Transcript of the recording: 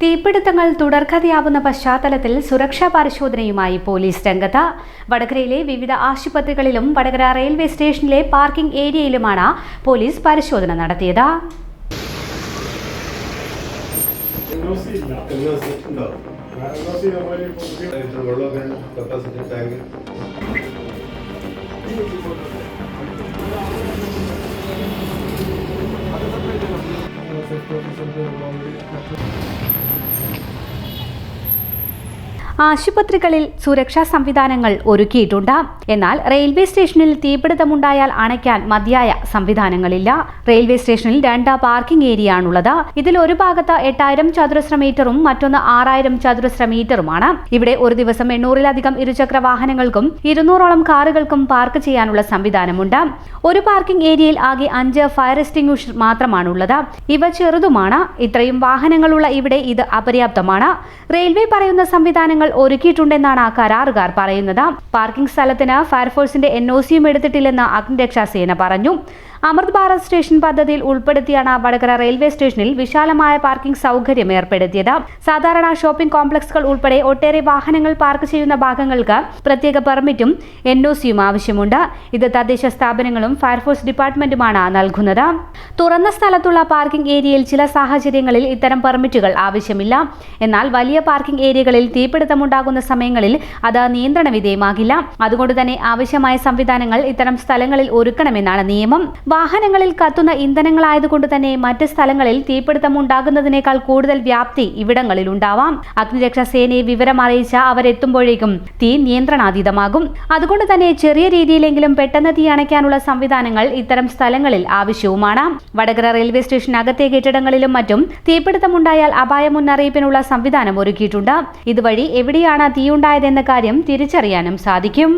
തീപിടുത്തങ്ങൾ തുടർക്കഥയാവുന്ന പശ്ചാത്തലത്തിൽ സുരക്ഷാ പരിശോധനയുമായി പോലീസ് രംഗത്ത്. വടകരയിലെ വിവിധ ആശുപത്രികളിലും വടകര റെയിൽവേ സ്റ്റേഷനിലെ പാർക്കിംഗ് ഏരിയയിലുമാണ് പോലീസ് പരിശോധന നടത്തിയത്. Professor Bill Lowry. ആശുപത്രികളിൽ സുരക്ഷാ സംവിധാനങ്ങൾ ഒരുക്കിയിട്ടുണ്ട്. എന്നാൽ റെയിൽവേ സ്റ്റേഷനിൽ തീപിടുത്തമുണ്ടായാൽ അണയ്ക്കാൻ മതിയായ സംവിധാനങ്ങളില്ല. റെയിൽവേ സ്റ്റേഷനിൽ രണ്ട് പാർക്കിംഗ് ഏരിയ ആണുള്ളത് ഇതിൽ ഒരു ഭാഗത്ത് എട്ടായിരം ചതുരശ്ര മീറ്ററും മറ്റൊന്ന് ആറായിരം ചതുരശ്ര മീറ്ററുമാണ് ഇവിടെ ഒരു ദിവസം എണ്ണൂറിലധികം ഇരുചക്ര വാഹനങ്ങൾക്കും ഇരുന്നൂറോളം കാറുകൾക്കും പാർക്ക് ചെയ്യാനുള്ള സംവിധാനമുണ്ട്. ഒരു പാർക്കിംഗ് ഏരിയയിൽ ആകെ അഞ്ച് ഫയർ എക്സ്റ്റിംഗ്വിഷർ മാത്രമാണുള്ളത്. ഇവ ചെറുതുമാണ്. ഇത്രയും വാഹനങ്ങളുള്ള ഇവിടെ ഇത് അപര്യാപ്തമാണ്. റെയിൽവേ പറയുന്ന സംവിധാനങ്ങൾ ഒരുക്കിയിട്ടുണ്ടെന്നാണ് കരാറുകാർ പറയുന്നത്. പാർക്കിംഗ് സ്ഥലത്തിന് ഫയർഫോഴ്സിന്റെ എൻ ഒ സിയും എടുത്തിട്ടില്ലെന്ന് അഗ്നിരക്ഷാസേന പറഞ്ഞു. അമൃത് ഭാരത് സ്റ്റേഷൻ പദ്ധതിയിൽ ഉൾപ്പെടുത്തിയാണ് വടകര റെയിൽവേ സ്റ്റേഷനിൽ വിശാലമായ പാർക്കിംഗ് സൗകര്യം ഏർപ്പെടുത്തിയത്. സാധാരണ ഷോപ്പിംഗ് കോംപ്ലക്സുകൾ ഉൾപ്പെടെ ഒട്ടേറെ വാഹനങ്ങൾ പാർക്ക് ചെയ്യുന്ന ഭാഗങ്ങൾക്ക് പ്രത്യേക പെർമിറ്റും എൻ ഒ സിയും ആവശ്യമുണ്ട്. ഇത് തദ്ദേശ സ്ഥാപനങ്ങളും ഫയർഫോഴ്സ് ഡിപ്പാർട്ട്മെന്റുമാണ് നൽകുന്നത്. തുറന്ന സ്ഥലത്തുള്ള പാർക്കിംഗ് ഏരിയയിൽ ചില സാഹചര്യങ്ങളിൽ ഇത്തരം പെർമിറ്റുകൾ ആവശ്യമില്ല. എന്നാൽ വലിയ പാർക്കിംഗ് ഏരിയകളിൽ തീപിടുത്തമുണ്ടാകുന്ന സമയങ്ങളിൽ അത് നിയന്ത്രണ വിധേയമാകില്ല. അതുകൊണ്ട് തന്നെ ആവശ്യമായ സംവിധാനങ്ങൾ ഇത്തരം സ്ഥലങ്ങളിൽ ഒരുക്കണമെന്നാണ് നിയമം. വാഹനങ്ങളിൽ കത്തുന്ന ഇന്ധനങ്ങളായതുകൊണ്ട് തന്നെ മറ്റ് സ്ഥലങ്ങളിൽ തീപിടുത്തം ഉണ്ടാകുന്നതിനേക്കാൾ കൂടുതൽ വ്യാപ്തി ഇവിടങ്ങളിൽ ഉണ്ടാവാം അഗ്നിരക്ഷാ സേനയെ വിവരം അറിയിച്ച അവരെത്തുമ്പോഴേക്കും തീ നിയന്ത്രണാതീതമാകും. അതുകൊണ്ട് തന്നെ ചെറിയ രീതിയിലെങ്കിലും പെട്ടെന്ന് തീ അണയ്ക്കാനുള്ള സംവിധാനങ്ങൾ ഇത്തരം സ്ഥലങ്ങളിൽ ആവശ്യവുമാണ്. വടകര റെയിൽവേ സ്റ്റേഷനകത്തെ കെട്ടിടങ്ങളിലും മറ്റും തീപിടുത്തമുണ്ടായാൽ അപായ മുന്നറിയിപ്പിനുള്ള സംവിധാനം ഒരുക്കിയിട്ടുണ്ട്. ഇതുവഴി എവിടെയാണ് തീയുണ്ടായതെന്ന കാര്യം തിരിച്ചറിയാനും സാധിക്കും.